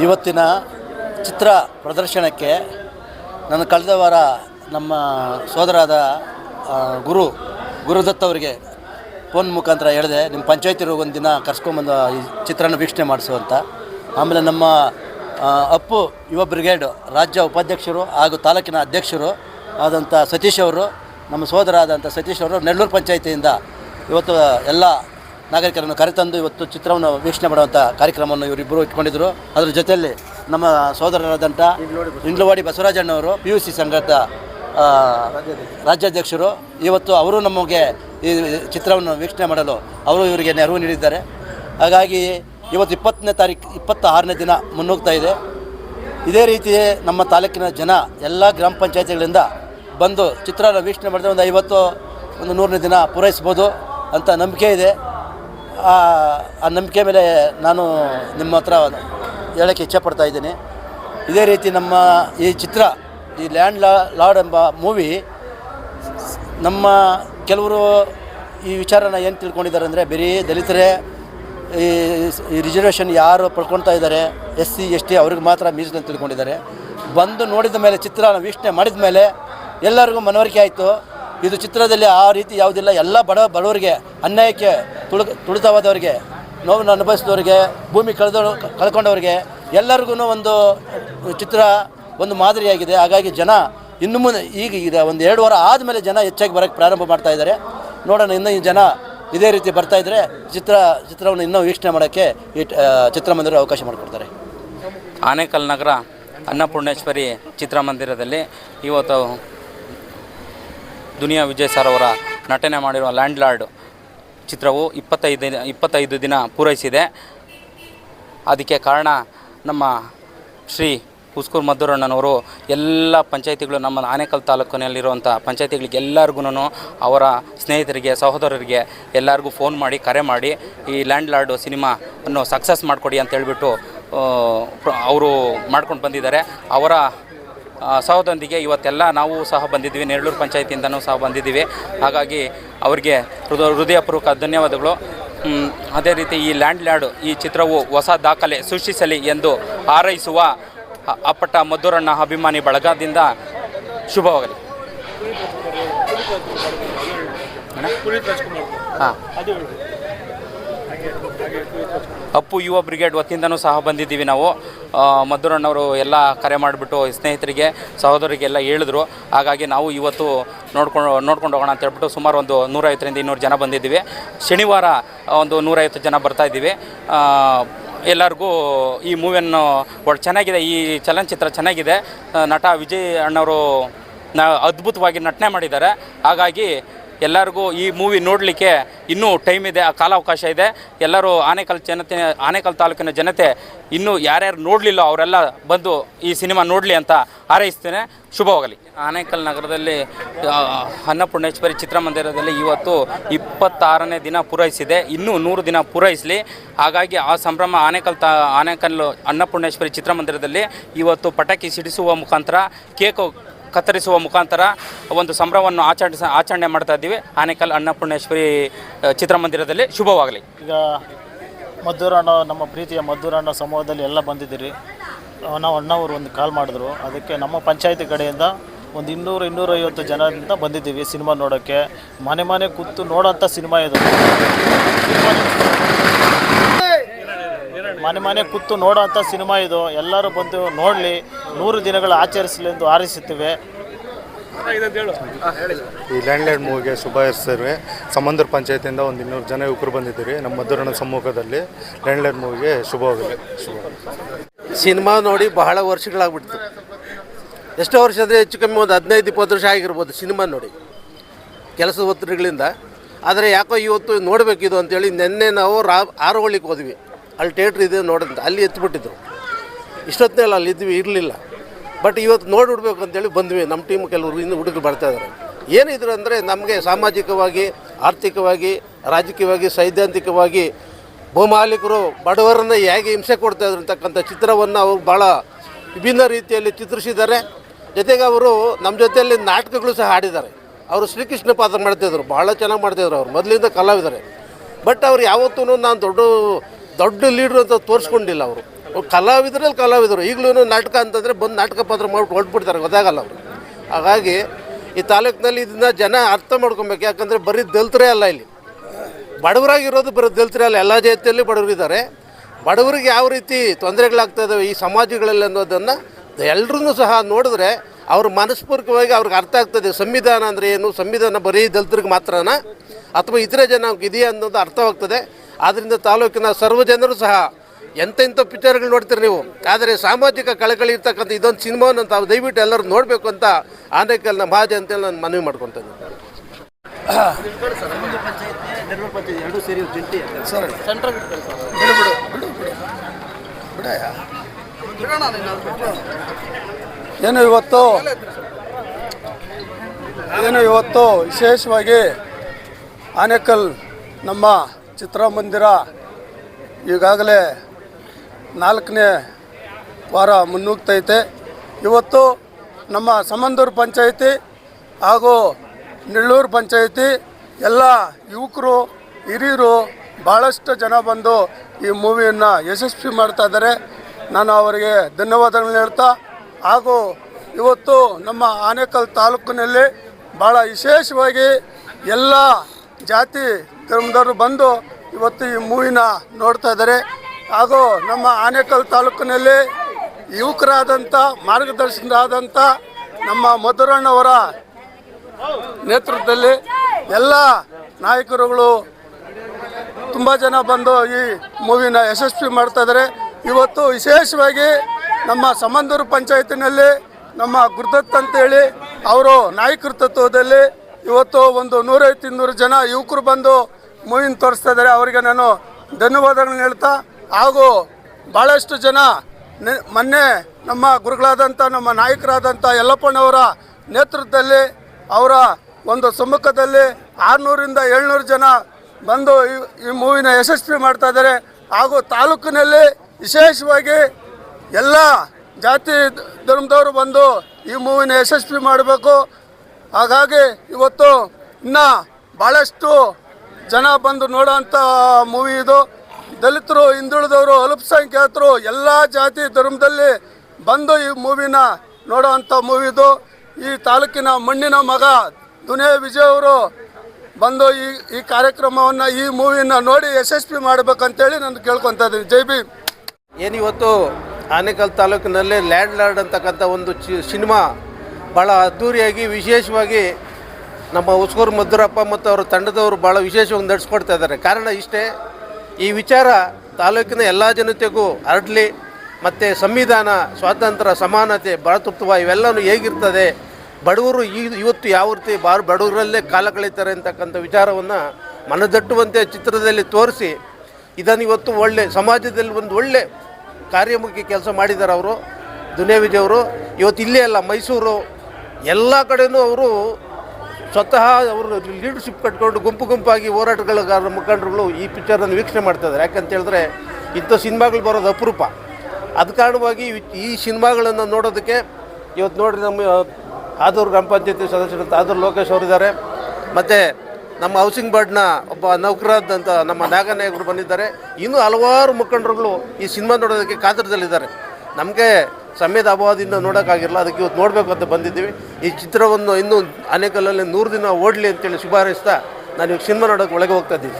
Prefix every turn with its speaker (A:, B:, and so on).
A: ಇವತ್ತಿನ ಚಿತ್ರ ಪ್ರದರ್ಶನಕ್ಕೆ ನನ್ನ ಕಳೆದ ವಾರ ನಮ್ಮ ಸೋದರಾದ ಗುರು, ಗುರುದತ್ ಅವರಿಗೆ ಫೋನ್ ಮುಖಾಂತರ ಹೇಳಿದೆ ನಿಮ್ಮ ಪಂಚಾಯತಿರು ಒಂದು ದಿನ ಕರ್ಸ್ಕೊಂಬಂದು ಈ ಚಿತ್ರನ ವೀಕ್ಷಣೆ ಮಾಡಿಸು ಅಂತ. ಆಮೇಲೆ ನಮ್ಮ ಅಪ್ಪು, ಯುವ ಬ್ರಿಗೇಡ್, ರಾಜ್ಯ ಉಪಾಧ್ಯಕ್ಷರು ಹಾಗೂ ತಾಲೂಕಿನ ಅಧ್ಯಕ್ಷರು ಆದಂಥ ಸತೀಶ್ ಅವರು, ನಮ್ಮ ಸೋದರ ಆದಂಥ ಸತೀಶ್ ಅವರು, ನೆಲ್ಲೂರು ಪಂಚಾಯತಿಯಿಂದ ಇವತ್ತು ಎಲ್ಲ ನಾಗರಿಕರನ್ನು ಕರೆತಂದು ಇವತ್ತು ಚಿತ್ರವನ್ನು ವೀಕ್ಷಣೆ ಮಾಡುವಂಥ ಕಾರ್ಯಕ್ರಮವನ್ನು ಇವರಿಬ್ಬರು ಇಟ್ಕೊಂಡಿದ್ದರು ಅದರ ಜೊತೆಯಲ್ಲಿ ನಮ್ಮ ಸೋದರರಾದಂಥ ಇಂಗ್ಲವಾಡಿ ಬಸವರಾಜಣ್ಣವರು ಪಿ ಯು ಸಿ ಸಂಘದ ರಾಜ್ಯಾಧ್ಯಕ್ಷರು, ಇವತ್ತು ಅವರು ನಮಗೆ ಈ ಚಿತ್ರವನ್ನು ವೀಕ್ಷಣೆ ಮಾಡಲು ಅವರು ಇವರಿಗೆ ನೆರವು ನೀಡಿದ್ದಾರೆ. ಹಾಗಾಗಿ ಇವತ್ತು ಇಪ್ಪತ್ತನೇ ತಾರೀಕು ಇಪ್ಪತ್ತ ಆರನೇ ದಿನ ಮುನ್ನುಗ್ತಾ ಇದೆ. ಇದೇ ರೀತಿ ನಮ್ಮ ತಾಲೂಕಿನ ಜನ ಎಲ್ಲ ಗ್ರಾಮ ಪಂಚಾಯತಿಗಳಿಂದ ಬಂದು ಚಿತ್ರನ ವೀಕ್ಷಣೆ ಮಾಡಿದ್ರೆ ಒಂದು ಐವತ್ತು, ಒಂದು ನೂರನೇ ದಿನ ಪೂರೈಸ್ಬೋದು ಅಂತ ನಂಬಿಕೆ ಇದೆ. ಆ ನಂಬಿಕೆ ಮೇಲೆ ನಾನು ನಿಮ್ಮ ಹತ್ರ ಹೇಳೋಕ್ಕೆ ಇಚ್ಛೆಪಡ್ತಾ ಇದ್ದೀನಿ. ಇದೇ ರೀತಿ ನಮ್ಮ ಈ ಚಿತ್ರ, ಈ ಲ್ಯಾಂಡ್ ಲಾ, ಲಾರ್ಡ್ ಎಂಬ ಮೂವಿ, ನಮ್ಮ ಕೆಲವರು ಈ ವಿಚಾರನ ಏನು ತಿಳ್ಕೊಂಡಿದ್ದಾರೆ ಅಂದರೆ ಬರೀ ದಲಿತರೇ ಈ ರಿಸರ್ವೇಷನ್ ಯಾರು ಪಡ್ಕೊಳ್ತಾ ಇದ್ದಾರೆ, ಎಸ್ ಸಿ, ಎಸ್ ಟಿ ಅವ್ರಿಗೆ ಮಾತ್ರ ಮೀಸಲು ತಿಳ್ಕೊಂಡಿದ್ದಾರೆ. ಬಂದು ನೋಡಿದ ಮೇಲೆ, ಚಿತ್ರ ವೀಕ್ಷಣೆ ಮಾಡಿದ ಮೇಲೆ ಎಲ್ಲರಿಗೂ ಮನವರಿಕೆ ಆಯಿತು. ಇದು ಚಿತ್ರದಲ್ಲಿ ಆ ರೀತಿ ಯಾವುದಿಲ್ಲ. ಎಲ್ಲ ಬಡ ಬಡವರಿಗೆ, ಅನ್ಯಾಯಕ್ಕೆ ತುಳು, ತುಳಿತವಾದವರಿಗೆ, ನೋವನ್ನು ಅನುಭವಿಸಿದವರಿಗೆ, ಭೂಮಿ ಕಳೆದ, ಕಳ್ಕೊಂಡವರಿಗೆ ಎಲ್ಲರಿಗೂ ಒಂದು ಚಿತ್ರ, ಒಂದು ಮಾದರಿಯಾಗಿದೆ. ಹಾಗಾಗಿ ಜನ ಇನ್ನು ಮುಂದೆ ಈಗ ಈಗ ಒಂದು ಎರಡು ವಾರ ಆದಮೇಲೆ ಜನ ಹೆಚ್ಚಾಗಿ ಬರೋಕ್ಕೆ ಪ್ರಾರಂಭ ಮಾಡ್ತಾ ಇದ್ದಾರೆ. ನೋಡೋಣ, ಇನ್ನೂ ಈ ಜನ ಇದೇ ರೀತಿ ಬರ್ತಾ ಇದ್ದರೆ ಚಿತ್ರ, ಚಿತ್ರವನ್ನು ಇನ್ನೂ ವೀಕ್ಷಣೆ ಮಾಡೋಕ್ಕೆ ಈ ಚಿತ್ರಮಂದಿರ ಅವಕಾಶ ಮಾಡಿಕೊಡ್ತಾರೆ.
B: ಆನೇಕಲ್ ನಗರ ಅನ್ನಪೂರ್ಣೇಶ್ವರಿ ಚಿತ್ರಮಂದಿರದಲ್ಲಿ ಇವತ್ತು ದುನಿಯಾ ವಿಜಯ್ ಸರ್ ಅವರ ನಟನೆ ಮಾಡಿರುವ ಲ್ಯಾಂಡ್ ಲಾರ್ಡ್ ಚಿತ್ರವು ಇಪ್ಪತ್ತೈದು ಇಪ್ಪತ್ತೈದು ದಿನ ಪೂರೈಸಿದೆ. ಅದಕ್ಕೆ ಕಾರಣ ನಮ್ಮ ಶ್ರೀ ಹುಸ್ಕೂರು ಮದ್ದೂರಣ್ಣನವರು ಎಲ್ಲ ಪಂಚಾಯತಿಗಳು ನಮ್ಮ ಆನೇಕಲ್ ತಾಲೂಕಿನಲ್ಲಿರುವಂಥ ಪಂಚಾಯತಿಗಳಿಗೆ ಎಲ್ಲರಿಗೂ ಅವರ ಸ್ನೇಹಿತರಿಗೆ, ಸಹೋದರರಿಗೆ ಎಲ್ಲರಿಗೂ ಫೋನ್ ಮಾಡಿ, ಕರೆ ಮಾಡಿ ಈ ಲ್ಯಾಂಡ್ ಲಾರ್ಡು ಸಿನಿಮಾ ಅನ್ನು ಸಕ್ಸಸ್ ಮಾಡಿಕೊಡಿ ಅಂತ ಹೇಳಿಬಿಟ್ಟು ಅವರು ಮಾಡ್ಕೊಂಡು ಬಂದಿದ್ದಾರೆ. ಅವರ ಆ, ಸಹೋದರೊಂದಿಗೆ ಇವತ್ತೆಲ್ಲ ನಾವು ಸಹ ಬಂದಿದ್ದೀವಿ. ನೆರಳೂರು ಪಂಚಾಯತಿಯಿಂದನೂ ಸಹ ಬಂದಿದ್ದೀವಿ. ಹಾಗಾಗಿ ಅವರಿಗೆ ಹೃದಯ ಹೃದಯಪೂರ್ವಕ ಧನ್ಯವಾದಗಳು. ಅದೇ ರೀತಿ ಈ ಲ್ಯಾಂಡ್ ಲ್ಯಾಡ್ ಈ ಚಿತ್ರವು ಹೊಸ ದಾಖಲೆ ಸೃಷ್ಟಿಸಲಿ ಎಂದು ಹಾರೈಸುವ ಅಪ್ಪಟ ಮದ್ದೂರಣ್ಣ ಅಭಿಮಾನಿ ಬಳಗದಿಂದ ಶುಭವಾಗಲಿ. ಹಾಂ. ಅಪ್ಪು ಯುವ ಬ್ರಿಗೇಡ್ ವತಿಯಿಂದನೂ ಸಹ ಬಂದಿದ್ದೀವಿ ನಾವು. ಮಧುರಣ್ಣವರು ಎಲ್ಲ ಕರೆ ಮಾಡಿಬಿಟ್ಟು ಸ್ನೇಹಿತರಿಗೆ ಸಹೋದರಿಗೆ ಹೇಳಿದ್ರು. ಹಾಗಾಗಿ ನಾವು ಇವತ್ತು ನೋಡ್ಕೊಂಡು ನೋಡ್ಕೊಂಡು ಹೋಗೋಣ ಅಂತ ಹೇಳ್ಬಿಟ್ಟು ಸುಮಾರು ಒಂದು ನೂರೈವತ್ತರಿಂದ ಇನ್ನೂರು ಜನ ಬಂದಿದ್ದೀವಿ. ಶನಿವಾರ ಒಂದು ನೂರೈವತ್ತು ಜನ ಬರ್ತಾ ಇದ್ದೀವಿ. ಎಲ್ಲರಿಗೂ ಈ ಮೂವಿಯನ್ನು ಒಳ್ಳೆ ಚೆನ್ನಾಗಿದೆ, ಈ ಚಲನಚಿತ್ರ ಚೆನ್ನಾಗಿದೆ. ನಟ ವಿಜಯ್ ಅಣ್ಣವರು ನ, ಅದ್ಭುತವಾಗಿ ನಟನೆ ಮಾಡಿದ್ದಾರೆ. ಹಾಗಾಗಿ ಎಲ್ಲರಿಗೂ ಈ ಮೂವಿ ನೋಡಲಿಕ್ಕೆ ಇನ್ನೂ ಟೈಮ್ ಇದೆ, ಆ ಕಾಲಾವಕಾಶ ಇದೆ. ಎಲ್ಲರೂ ಆನೇಕಲ್ ಜನತೆ, ಆನೇಕಲ್ ತಾಲೂಕಿನ ಜನತೆ ಇನ್ನೂ ಯಾರ್ಯಾರು ನೋಡಲಿಲ್ಲ ಅವರೆಲ್ಲ ಬಂದು ಈ ಸಿನಿಮಾ ನೋಡಲಿ ಅಂತ ಹಾರೈಸ್ತೇನೆ. ಶುಭವಾಗಲಿ. ಆನೇಕಲ್ ನಗರದಲ್ಲಿ ಅನ್ನಪೂರ್ಣೇಶ್ವರಿ ಚಿತ್ರಮಂದಿರದಲ್ಲಿ ಇವತ್ತು ಇಪ್ಪತ್ತಾರನೇ ದಿನ ಪೂರೈಸಿದೆ. ಇನ್ನೂ ನೂರು ದಿನ ಪೂರೈಸಲಿ. ಹಾಗಾಗಿ ಆ ಸಂಭ್ರಮ ಆನೇಕಲ್ ತಾ ಆನೇಕಲ್ ಅನ್ನಪೂರ್ಣೇಶ್ವರಿ ಚಿತ್ರಮಂದಿರದಲ್ಲಿ ಇವತ್ತು ಪಟಾಕಿ ಸಿಡಿಸುವ ಮುಖಾಂತರ ಕೇಕು ಕತ್ತರಿಸುವ ಮುಖಾಂತರ ಒಂದು ಸಂಭ್ರಮವನ್ನು ಆಚರಿಸ ಆಚರಣೆ ಮಾಡ್ತಾ ಇದ್ದೀವಿ. ಆನೇಕಲ್ ಅನ್ನಪೂರ್ಣೇಶ್ವರಿ ಚಿತ್ರಮಂದಿರದಲ್ಲಿ ಶುಭವಾಗಲಿ.
C: ಈಗ ಮದ್ದೂರಣ್ಣ ನಮ್ಮ ಪ್ರೀತಿಯ ಮದ್ದೂರಣ್ಣ ಸಮೂಹದಲ್ಲಿ ಎಲ್ಲ ಬಂದಿದ್ದೀರಿ. ನಾವು ಅಣ್ಣವರು ಒಂದು ಕಾಲ್ ಮಾಡಿದ್ರು. ಅದಕ್ಕೆ ನಮ್ಮ ಪಂಚಾಯತಿ ಕಡೆಯಿಂದ ಒಂದು ಇನ್ನೂರು, ಇನ್ನೂರೈವತ್ತು ಜನರಿಂದ ಬಂದಿದ್ದೀವಿ ಸಿನಿಮಾ ನೋಡೋಕ್ಕೆ. ಮನೆ ಮನೆ ಕೂತು ನೋಡೋಂಥ ಸಿನಿಮಾ ಇದು. ಮನೆ ಮನೆ ಕೂತು ನೋಡೋಂಥ ಸಿನಿಮಾ ಇದು. ಎಲ್ಲರೂ ಬಂದು ನೋಡಲಿ ನೂರು ದಿನಗಳು ಆಚರಿಸಲಿ ಎಂದು ಆರಿಸುತ್ತೇವೆ.
D: ಈ ಲ್ಯಾಂಡ್ ಲೈಡ್ ಮೂವಿಗೆ ಶುಭ ಹಾರೈಸ್ತೇವೆ ಸಮಂದ್ರ ಪಂಚಾಯತಿಯಿಂದ ಒಂದು ಇನ್ನೂರು ಜನ ಯುವಕರು ಬಂದಿದ್ದೀವಿ ನಮ್ಮ ಮಧುರಣ ಸಮ್ಮುಖದಲ್ಲಿ ಲ್ಯಾಂಡ್ ಲೈಡ್ ಮೂವಿಗೆ ಶುಭವಾಗಲಿ. ಶುಭ.
E: ಸಿನಿಮಾ ನೋಡಿ ಬಹಳ ವರ್ಷಗಳಾಗ್ಬಿಡ್ತು. ಎಷ್ಟೋ ವರ್ಷ ಅಂದರೆ ಹೆಚ್ಚು ಕಮ್ಮಿ ಒಂದು ಹದಿನೈದು ಇಪ್ಪತ್ತು ವರ್ಷ ಆಗಿರ್ಬೋದು ಸಿನಿಮಾ ನೋಡಿ. ಕೆಲಸದ ಒತ್ತಡಗಳಿಂದ ಆದರೆ ಯಾಕೋ ಇವತ್ತು ನೋಡಬೇಕಿದು ಅಂತೇಳಿ ನಿನ್ನೆ ನಾವು ರಾ ಆರೋಳಿಗೆ ಹೋದ್ವಿ. ಅಲ್ಲಿ ಥಿಯೇಟ್ರ್ ಇದೆ ನೋಡಂತ ಅಲ್ಲಿ ಎತ್ಬಿಟ್ಟಿದ್ರು. ಇಷ್ಟೊತ್ತಿನಲ್ಲಿ ಅಲ್ಲಿ ಇದ್ವಿ, ಇರಲಿಲ್ಲ. ಬಟ್ ಇವತ್ತು ನೋಡಿಬಿಡ್ಬೇಕು ಅಂತೇಳಿ ಬಂದ್ವಿ. ನಮ್ಮ ಟೀಮ್ ಕೆಲವರು ಇನ್ನು ಹುಡುಗರು ಬರ್ತಾ ಇದ್ದಾರೆ ಏನಿದ್ರು ಅಂದರೆ ನಮಗೆ ಸಾಮಾಜಿಕವಾಗಿ, ಆರ್ಥಿಕವಾಗಿ, ರಾಜಕೀಯವಾಗಿ, ಸೈದ್ಧಾಂತಿಕವಾಗಿ ಭೂಮಾಲೀಕರು ಬಡವರನ್ನು ಹೇಗೆ ಹಿಂಸೆ ಕೊಡ್ತಾ ಇದ್ರು ಅಂತಕ್ಕಂಥ ಚಿತ್ರವನ್ನು ಅವರು ಭಾಳ ವಿಭಿನ್ನ ರೀತಿಯಲ್ಲಿ ಚಿತ್ರಿಸಿದ್ದಾರೆ. ಜೊತೆಗೆ ಅವರು ನಮ್ಮ ಜೊತೆಯಲ್ಲಿ ನಾಟಕಗಳು ಸಹ ಆಡಿದ್ದಾರೆ ಅವರು ಶ್ರೀಕೃಷ್ಣ ಪಾತ್ರ ಮಾಡ್ತಿದ್ರು ಭಾಳ ಚೆನ್ನಾಗಿ ಮಾಡ್ತಿದ್ರು ಅವರು. ಮೊದಲಿಂದ ಕಲಾವಿದರೆ. ಬಟ್ ಅವ್ರು ಯಾವತ್ತೂ ನಾನು ದೊಡ್ಡ ದೊಡ್ಡ ಲೀಡ್ರು ಅಂತ ತೋರಿಸ್ಕೊಂಡಿಲ್ಲ ಅವರು. ಕಲಾವಿದರಲ್ಲಿ ಕಲಾವಿದರು. ಈಗಲೂ ನಾಟಕ ಅಂತಂದರೆ ಬಂದು ನಾಟಕ ಪಾತ್ರ ಮಾಡ್ಬಿಟ್ಟು ಹೊರಟ್ಬಿಡ್ತಾರೆ, ಗೊತ್ತಾಗಲ್ಲ ಅವರು. ಹಾಗಾಗಿ ಈ ತಾಲೂಕಿನಲ್ಲಿ ಇದನ್ನ ಜನ ಅರ್ಥ ಮಾಡ್ಕೊಬೇಕು. ಯಾಕಂದರೆ ಬರೀ ದಲಿತರೇ ಅಲ್ಲ ಇಲ್ಲಿ. ಬಡವರಾಗಿರೋದು ಬರೀ ದಲಿತರೇ ಅಲ್ಲ. ಎಲ್ಲ ಜಾತಿಯಲ್ಲಿ ಬಡವರಿದ್ದಾರೆ ಬಡವರಿಗೆ ಯಾವ ರೀತಿ ತೊಂದರೆಗಳಾಗ್ತಾ ಇದಾವೆ ಈ ಸಮಾಜಗಳಲ್ಲಿ ಅನ್ನೋದನ್ನು ಎಲ್ಲರೂ ಸಹ ನೋಡಿದ್ರೆ ಅವ್ರ ಮನಸ್ಪೂರ್ವಕವಾಗಿ ಅವ್ರಿಗೆ ಅರ್ಥ ಆಗ್ತದೆ. ಸಂವಿಧಾನ ಅಂದರೆ ಏನು? ಸಂವಿಧಾನ ಬರೀ ದಲಿತರಿಗೆ ಮಾತ್ರನಾ? ಅಥವಾ ಇತರೆ ಜನ ಇದೆಯಾ ಅನ್ನೋದು ಅರ್ಥವಾಗ್ತದೆ. ಆದ್ದರಿಂದ ತಾಲೂಕಿನ ಸರ್ವ ಜನರು ಸಹ ಎಂತೆಂಥ ಪಿಕ್ಚರ್ಗಳು ನೋಡ್ತೀರಿ ನೀವು? ಆದರೆ ಸಾಮಾಜಿಕ ಕಳಕಳಿ ಇರ್ತಕ್ಕಂಥ ಇದೊಂದು ಸಿನಿಮಾವನ್ನು ತಾವು ದಯವಿಟ್ಟು ಎಲ್ಲರೂ ನೋಡಬೇಕು ಅಂತ ಆನೇಕಲ್ನ ಮಹಾಜನತೆಯಲ್ಲಿ ನಾನು ಮನವಿ ಮಾಡ್ಕೊತೇನೆ
F: ಏನು ಇವತ್ತು? ಏನು ಇವತ್ತು ವಿಶೇಷವಾಗಿ ಆನೇಕಲ್ ನಮ್ಮ ಚಿತ್ರಮಂದಿರ ಈಗಾಗಲೇ ನಾಲ್ಕನೇ ವಾರ ಮುನ್ನುಗ್ತೈತೆ. ಇವತ್ತು ನಮ್ಮ ಸಮಂದೂರು ಪಂಚಾಯಿತಿ ಹಾಗೂ ನೆಳ್ಳೂರು ಪಂಚಾಯಿತಿ ಎಲ್ಲ ಯುವಕರು, ಹಿರಿಯರು ಭಾಳಷ್ಟು ಜನ ಬಂದು ಈ ಮೂವಿಯನ್ನು ಯಶಸ್ವಿ ಮಾಡ್ತಾ ಇದ್ದಾರೆ. ನಾನು ಅವರಿಗೆ ಧನ್ಯವಾದಗಳನ್ನ ಹೇಳ್ತಾ ಹಾಗೂ ಇವತ್ತು ನಮ್ಮ ಆನೇಕಲ್ ತಾಲೂಕಿನಲ್ಲಿ ಭಾಳ ವಿಶೇಷವಾಗಿ ಎಲ್ಲ ಜಾತಿ ಧರ್ಮದವರು ಬಂದು ಇವತ್ತು ಈ ಮೂವಿನ ನೋಡ್ತಾ ಇದ್ದಾರೆ. ಹಾಗೂ ನಮ್ಮ ಆನೇಕಲ್ ತಾಲೂಕಿನಲ್ಲಿ ಯುವಕರಾದಂಥ ಮಾರ್ಗದರ್ಶನರಾದಂಥ ನಮ್ಮ ಮಧುರಣ್ಣವರ ನೇತೃತ್ವದಲ್ಲಿ ಎಲ್ಲ ನಾಯಕರುಗಳು ತುಂಬ ಜನ ಬಂದು ಈ ಮೂವಿನ ಯಶಸ್ವಿ ಮಾಡ್ತಾ ಇದ್ದಾರೆ. ಇವತ್ತು ವಿಶೇಷವಾಗಿ ನಮ್ಮ ಸಮಂದೂರು ಪಂಚಾಯತಿನಲ್ಲಿ ನಮ್ಮ ಗುರುದತ್ ಅಂತೇಳಿ ಅವರು ನಾಯಕೃತ್ವದಲ್ಲಿ ಇವತ್ತು ಒಂದು ನೂರೈವತ್ತು ಇನ್ನೂರು ಜನ ಯುವಕರು ಬಂದು ಮೂವಿನ ತೋರಿಸ್ತಾ ಇದ್ದಾರೆ ಅವರಿಗೆ ನಾನು ಧನ್ಯವಾದಗಳನ್ನ ಹೇಳ್ತಾ, ಹಾಗೂ ಭಾಳಷ್ಟು ಜನ ಮೊನ್ನೆ ನಮ್ಮ ಗುರುಗಳಾದಂಥ, ನಮ್ಮ ನಾಯಕರಾದಂಥ ಯಲ್ಲಪ್ಪನವರ ನೇತೃತ್ವದಲ್ಲಿ, ಅವರ ಒಂದು ಸಮ್ಮುಖದಲ್ಲಿ ಆರುನೂರಿಂದ ಏಳ್ನೂರು ಜನ ಬಂದು ಈ ಮೂವಿನ ಯಶಸ್ವಿ ಮಾಡ್ತಾ ಇದ್ದಾರೆ. ಹಾಗೂ ತಾಲೂಕಿನಲ್ಲಿ ವಿಶೇಷವಾಗಿ ಎಲ್ಲ ಜಾತಿ ಧರ್ಮದವರು ಬಂದು ಈ ಮೂವಿನ ಯಶಸ್ವಿ ಮಾಡಬೇಕು. ಹಾಗಾಗಿ ಇವತ್ತು ಇನ್ನು ಭಾಳಷ್ಟು ಜನ ಬಂದು ನೋಡೋಂಥ ಮೂವಿ ಇದು. ದಲಿತರು, ಹಿಂದುಳಿದವರು ಅಲ್ಪಸಂಖ್ಯಾತರು ಎಲ್ಲ ಜಾತಿ ಧರ್ಮದಲ್ಲಿ ಬಂದು ಈ ಮೂವಿನ ಮೂವಿ ಇದು. ಈ ತಾಲೂಕಿನ ಮಣ್ಣಿನ ಮಗ ದುನಿಯಾ ವಿಜಯ್ ಅವರು ಬಂದು ಈ ಈ ಕಾರ್ಯಕ್ರಮವನ್ನು, ಈ ಮೂವಿನ ನೋಡಿ ಯಶಸ್ವಿ ಮಾಡ್ಬೇಕಂತೇಳಿ ನಾನು ಕೇಳ್ಕೊತಾ ಇದ್ದೀನಿ. ಜೈ ಬಿ
E: ಏನಿವತ್ತು ಆನೇಕಲ್ ತಾಲೂಕಿನಲ್ಲಿ ಲ್ಯಾಂಡ್ ಲಾರ್ಡ್ ಅಂತಕ್ಕಂಥ ಒಂದು ಸಿನಿಮಾ ಭಾಳ ಅದ್ಧೂರಿಯಾಗಿ ವಿಶೇಷವಾಗಿ ನಮ್ಮ ಉಸ್ಕೂರು ಮಧುರಪ್ಪ ಮತ್ತು ಅವರ ತಂಡದವರು ಭಾಳ ವಿಶೇಷವಾಗಿ ನಡೆಸ್ಕೊಡ್ತಾ ಇದ್ದಾರೆ. ಕಾರಣ ಇಷ್ಟೇ, ಈ ವಿಚಾರ ತಾಲೂಕಿನ ಎಲ್ಲ ಜನತೆಗೂ ಹರಡಲಿ ಮತ್ತು ಸಂವಿಧಾನ, ಸ್ವಾತಂತ್ರ್ಯ, ಸಮಾನತೆ ಭಾರತೃತ್ವ ಇವೆಲ್ಲವೂ ಹೇಗಿರ್ತದೆ, ಬಡವರು ಈ ಇವತ್ತು ಯಾವ ರೀತಿ ಬಾರ್ ಬಡವರಲ್ಲೇ ಕಾಲ ಕಳೀತಾರೆ ಅಂತಕ್ಕಂಥ ವಿಚಾರವನ್ನು ಮನದಟ್ಟುವಂತೆ ಚಿತ್ರದಲ್ಲಿ ತೋರಿಸಿ, ಇದನ್ನು ಇವತ್ತು ಒಳ್ಳೆ ಸಮಾಜದಲ್ಲಿ ಒಂದು ಒಳ್ಳೆ ಕಾರ್ಯಮುಖಿ ಕೆಲಸ ಮಾಡಿದ್ದಾರೆ ಅವರು, ದುನಿಯಾ ವಿಜಯ್ ಅವರು. ಇವತ್ತು ಇಲ್ಲೇ ಅಲ್ಲ, ಮೈಸೂರು, ಎಲ್ಲ ಕಡೆಯೂ ಅವರು ಸ್ವತಃ ಅವರು ಲೀಡರ್ಶಿಪ್ ಕಟ್ಕೊಂಡು ಗುಂಪು ಗುಂಪಾಗಿ ಹೋರಾಟಗಳ ಮುಖಂಡರುಗಳು ಈ ಪಿಕ್ಚರನ್ನು ವೀಕ್ಷಣೆ ಮಾಡ್ತಾ ಇದ್ದಾರೆ ಯಾಕಂತ ಹೇಳಿದ್ರೆ ಇಂಥ ಸಿನಿಮಾಗಳು ಬರೋದು ಅಪರೂಪ. ಅದ ಕಾರಣವಾಗಿ ಈ ಸಿನಿಮಾಗಳನ್ನು ನೋಡೋದಕ್ಕೆ ಇವತ್ತು ನೋಡಿ ನಮ್ಮ ಆದೂರು ಗ್ರಾಮ ಪಂಚಾಯತಿ ಸದಸ್ಯರಂತ ಆದೂರು ಲೋಕೇಶ್ ಅವರಿದ್ದಾರೆ. ಮತ್ತು ನಮ್ಮ ಹೌಸಿಂಗ್ ಬೋರ್ಡ್ನ ಒಬ್ಬ ನೌಕರಾದಂಥ ನಮ್ಮ ನಾಗನಾಯಕರು ಬಂದಿದ್ದಾರೆ. ಇನ್ನೂ ಹಲವಾರು ಮುಖಂಡರುಗಳು ಈ ಸಿನಿಮಾ ನೋಡೋದಕ್ಕೆ ಕಾತರದಲ್ಲಿದ್ದಾರೆ. ನಮಗೆ ಸಮಯದ ಅಭಾವದಿಂದ ನೋಡೋಕ್ಕಾಗಿರಲ್ಲ ಅದಕ್ಕೆ ಇವತ್ತು ನೋಡಬೇಕು ಅಂತ ಬಂದಿದ್ದೀವಿ. ಈ ಚಿತ್ರವನ್ನು ಇನ್ನೂ ಅನೇಕಲ್ಲಲ್ಲಿ ನೂರು ದಿನ ಓಡಲಿ ಅಂತೇಳಿ ಶುಭಾರೈಸ್ತಾ ನಾನು ಇವಾಗ ಸಿನಿಮಾ ನೋಡೋಕ್ಕೆ ಒಳಗೆ ಹೋಗ್ತಾ ಇದ್ದೀನಿ.